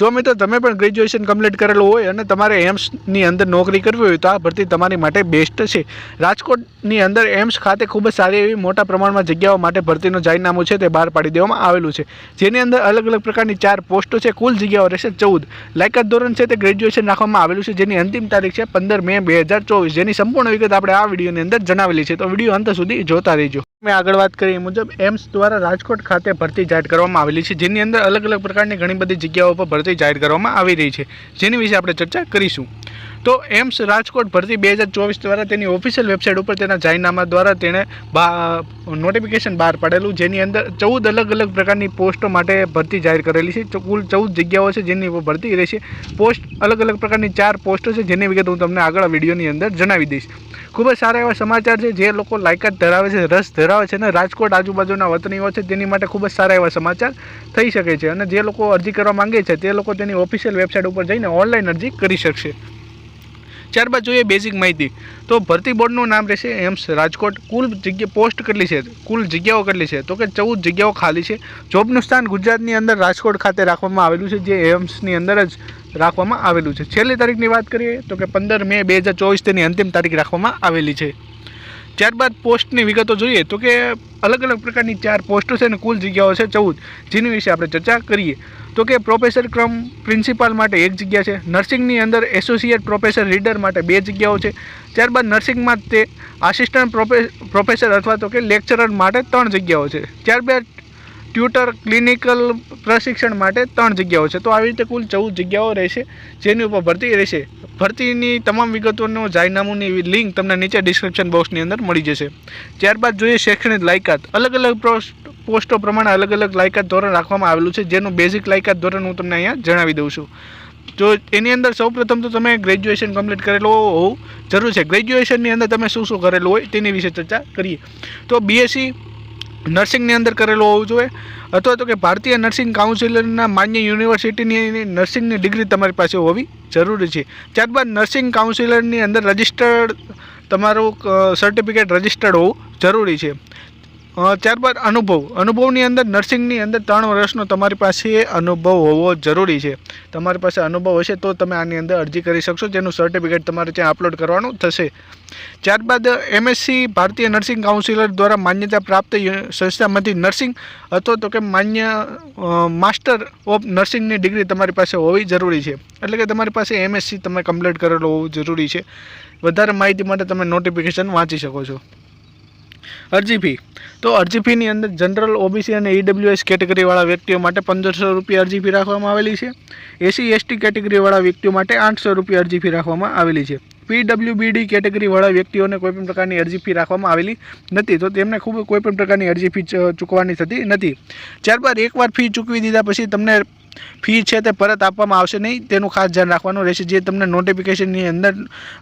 જો મિત્રો તમે પણ ગ્રેજ્યુએશન કમ્પ્લીટ કરેલું હોય અને તમારે એમ્સની અંદર નોકરી કરવી હોય તો આ ભરતી તમારી માટે બેસ્ટ છે. રાજકોટની અંદર એમ્સ ખાતે ખૂબ જ સારી એવી મોટા પ્રમાણમાં જગ્યાઓ માટે ભરતીનું જાહેરનામું છે તે બહાર પાડી દેવામાં આવેલું છે. જેની અંદર અલગ અલગ પ્રકારની ચાર પોસ્ટો છે, કુલ જગ્યાઓ રહેશે ચૌદ. લાયકાત ધોરણ છે તે ગ્રેજ્યુએશન રાખવામાં આવેલું છે, જેની અંતિમ તારીખ છે પંદર મે બે હજાર ચોવીસ. જેની સંપૂર્ણ વિગત આપણે આ વિડીયોની અંદર જણાવેલી છે. તો વીડિયો અંત સુધી જોતા રહેજો. મેં આગળ વાત કરી એ મુજબ એમ્સ દ્વારા રાજકોટ ખાતે ભરતી જાહેર કરવામાં આવેલી છે, જેની અંદર અલગ અલગ પ્રકારની ઘણી બધી જગ્યાઓ પર ભરતી જાહેર કરવામાં આવી રહી છે. જેની વિશે આપણે ચર્ચા કરીશું. તો એમ્સ રાજકોટ ભરતી બે હજાર ચોવીસ દ્વારા તેની ઓફિશિયલ વેબસાઇટ ઉપર તેના જાહેરનામા દ્વારા તેણે નોટિફિકેશન બહાર પાડેલું, જેની અંદર ચૌદ અલગ અલગ પ્રકારની પોસ્ટો માટે ભરતી જાહેર કરેલી છે. કુલ ચૌદ જગ્યાઓ છે જેની ભરતી રહેશે. પોસ્ટ અલગ અલગ પ્રકારની ચાર પોસ્ટો છે જેની વિગત હું તમને આગળ વિડીયોની અંદર જણાવી દઈશ. ખૂબ જ સારા એવા સમાચાર છે જે લોકો લાયકાત ધરાવે છે, રસ ધરાવે છે અને રાજકોટ આજુબાજુના વતનીઓ છે તેની માટે ખૂબ જ સારા એવા સમાચાર થઈ શકે છે અને જે લોકો અરજી કરવા માંગે છે તે લોકો તેની ઓફિશિયલ વેબસાઇટ ઉપર જઈને ઓનલાઈન અરજી કરી શકશે. ત્યારબાદ જોઈએ બેઝિક માહિતી. તો ભરતી બોર્ડનું નામ રહેશે એમ્સ રાજકોટ. કુલ જગ્યા પોસ્ટ કેટલી છે? કુલ જગ્યાઓ કેટલી છે? તો કે ચૌદ જગ્યાઓ ખાલી છે. જોબનું સ્થાન ગુજરાતની અંદર રાજકોટ ખાતે રાખવામાં આવેલું છે, જે એમ્સની અંદર જ રાખવામાં આવેલું છે. છેલ્લી તારીખની વાત કરીએ તો કે પંદર મે બે હજાર ચોવીસ તેની અંતિમ તારીખ રાખવામાં આવેલી છે. ત્યારબાદ પોસ્ટની વિગતો જોઈએ તો કે અલગ અલગ પ્રકારની ચાર પોસ્ટો છે અને કુલ જગ્યાઓ છે ચૌદ. જેની વિશે આપણે ચર્ચા કરીએ. તો કે પ્રોફેસર ક્રમ પ્રિન્સિપાલ માટે એક જગ્યા છે. નર્સિંગની અંદર એસોસિએટ પ્રોફેસર રીડર માટે બે જગ્યાઓ છે. ત્યારબાદ નર્સિંગમાં તે આસિસ્ટન્ટ પ્રોફેસર અથવા તો કે લેક્ચરર માટે ત્રણ જગ્યાઓ છે. ત્યારબાદ ટ્યુટર ક્લિનિકલ પ્રશિક્ષણ માટે ત્રણ જગ્યાઓ છે. તો આવી રીતે કુલ ચૌદ જગ્યાઓ રહેશે, જેની ઉપર ભરતી રહેશે. ભરતીની તમામ વિગતોનું એવી લિંક તમને નીચે ડિસ્ક્રિપ્શન બોક્સની અંદર મળી જશે. ત્યારબાદ જોઈએ શૈક્ષણિક લાયકાત. અલગ અલગ પોસ્ટો પ્રમાણે અલગ અલગ લાયકાત ધોરણ રાખવામાં આવેલું છે, જેનું બેઝિક લાયકાત ધોરણ હું તમને અહીંયા જણાવી દઉં છું. જો એની અંદર સૌપ્રથમ તો તમે ગ્રેજ્યુએશન કમ્પ્લીટ કરેલું હોવું જરૂર છે. ગ્રેજ્યુએશનની અંદર તમે શું શું કરેલું હોય તેની વિશે ચર્ચા કરીએ. તો બીએસસી નર્સિંગની અંદર કરેલું હોવું જોઈએ, અથવા તો કે ભારતીય નર્સિંગ કાઉન્સિલરના માન્ય યુનિવર્સિટીની નર્સિંગની ડિગ્રી તમારી પાસે હોવી જરૂરી છે. ત્યારબાદ નર્સિંગ કાઉન્સિલરની અંદર રજિસ્ટર્ડ તમારું સર્ટિફિકેટ રજિસ્ટર્ડ હોવું જરૂરી છે. ત્યારબાદ અનુભવ. અનુભવની અંદર, નર્સિંગની અંદર ત્રણ વર્ષનો તમારી પાસે અનુભવ હોવો જરૂરી છે. તમારી પાસે અનુભવ હશે તો તમે આની અંદર અરજી કરી શકશો. જેનું સર્ટિફિકેટ તમારે ત્યાં અપલોડ કરવાનું થશે. ત્યારબાદ એમએસસી ભારતીય નર્સિંગ કાઉન્સિલર દ્વારા માન્યતા પ્રાપ્ત સંસ્થામાંથી નર્સિંગ અથવા તો કે માન્ય માસ્ટર ઓફ નર્સિંગની ડિગ્રી તમારી પાસે હોવી જરૂરી છે. એટલે કે તમારી પાસે એમએસસી તમે કમ્પ્લીટ કરેલો હોવું જરૂરી છે. વધારે માહિતી માટે તમે નોટિફિકેશન વાંચી શકો છો. અરજી ફી. તો અરજી ફીની અંદર જનરલ ઓબીસી અને ઈડબ્લ્યુએસ કેટેગરીવાળા વ્યક્તિઓ માટે પંદરસો રૂપિયા અરજી ફી રાખવામાં આવેલી છે. એસી એસટી કેટેગરીવાળા વ્યક્તિઓ માટે આઠસો રૂપિયા અરજી ફી રાખવામાં આવેલી છે. પીડબ્લ્યુબીડી કેટેગરીવાળા વ્યક્તિઓને કોઈપણ પ્રકારની અરજી ફી રાખવામાં આવેલી નથી. તો તેમને ખૂબ કોઈપણ પ્રકારની અરજી ફી ચૂકવવાની થતી નથી. ત્યારબાદ એકવાર ફી ચૂકવી દીધા પછી તમને ફી છે તે પરત આપવામાં આવશે નહીં. તેનું ખાસ ધ્યાન રાખવાનું રહેશે. જે તમને નોટિફિકેશનની અંદર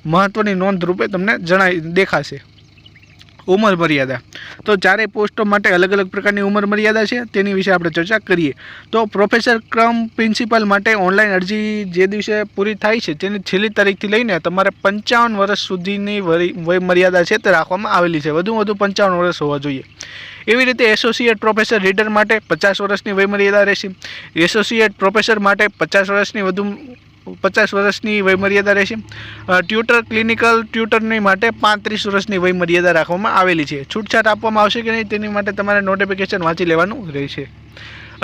મહત્ત્વની નોંધ રૂપે તમને જણાવી દેખાશે. ઉંમર મર્યાદા. તો ચારેય પોસ્ટો માટે અલગ અલગ પ્રકારની ઉંમર મર્યાદા છે, તેની વિશે આપણે ચર્ચા કરીએ. તો પ્રોફેસર ક્રમ પ્રિન્સિપાલ માટે ઓનલાઈન અરજી જે દિવસે પૂરી થાય છે, તેની છેલ્લી તારીખથી લઈને તમારે પંચાવન વર્ષ સુધીની વય મર્યાદા છે તે રાખવામાં આવેલી છે. વધુ વધુ પંચાવન વર્ષ હોવા જોઈએ. એવી રીતે એસોસિએટ પ્રોફેસર રીડર માટે પચાસ વર્ષની વયમર્યાદા રહેશે. એસોસિએટ પ્રોફેસર માટે પચાસ વર્ષની વધુ પચાસ વર્ષની વયમર્યાદા રહેશે. ટ્યુટર, ક્લિનિકલ ટ્યુટરની માટે પાંત્રીસ વર્ષની વયમર્યાદા રાખવામાં આવેલી છે. છૂટછાટ આપવામાં આવશે કે નહીં તેની માટે તમારે નોટિફિકેશન વાંચી લેવાનું રહેશે.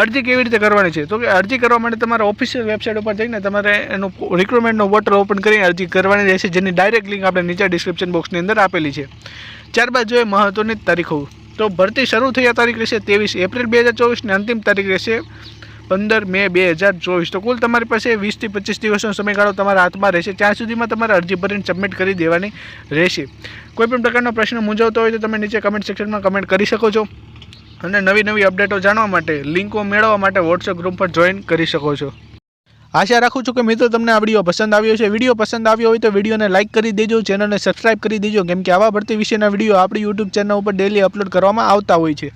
અરજી કેવી રીતે કરવાની છે? તો કે અરજી કરવા માટે તમારે ઓફિશિયલ વેબસાઇટ ઉપર જઈને તમારે એનું રિક્રુટમેન્ટનો પોર્ટલ ઓપન કરીને અરજી કરવાની રહેશે, જેની ડાયરેક્ટ લિંક આપણે નીચે ડિસ્ક્રિપ્શન બોક્સની અંદર આપેલી છે. ત્યારબાદ જોઈએ મહત્ત્વની તારીખો. તો ભરતી શરૂ થયા તારીખ રહેશે ત્રેવીસ એપ્રિલ બે હજાર ચોવીસની અંતિમ તારીખ રહેશે પંદર મે બે હજાર ચોવીસ. તો કુલ તમારી પાસે વીસથી પચીસ દિવસનો સમયગાળો તમારા હાથમાં રહેશે. ત્યાં સુધીમાં તમારે અરજી ભરીને સબમિટ કરી દેવાની રહેશે. કોઈપણ પ્રકારનો પ્રશ્ન મૂંઝવતો હોય તો તમે નીચે કમેન્ટ સેક્શનમાં કમેન્ટ કરી શકો છો. અને નવી નવી અપડેટો જાણવા માટે, લિંકો મેળવવા માટે વોટ્સએપ ગ્રુપ પર જોઈન કરી શકો છો. આશા રાખું છું કે મિત્રો તમને આ વીડિયો પસંદ આવ્યો છે વીડિયો પસંદ આવ્યો હોય તો વિડીયોને લાઇક કરી દેજો ચેનલને સબસ્ક્રાઇબ કરી દેજો, કેમ કે આવા ભરતી વિશેના વીડિયો આપણી યુટ્યુબ ચેનલ ઉપર ડેલી અપલોડ કરવામાં આવતા હોય છે.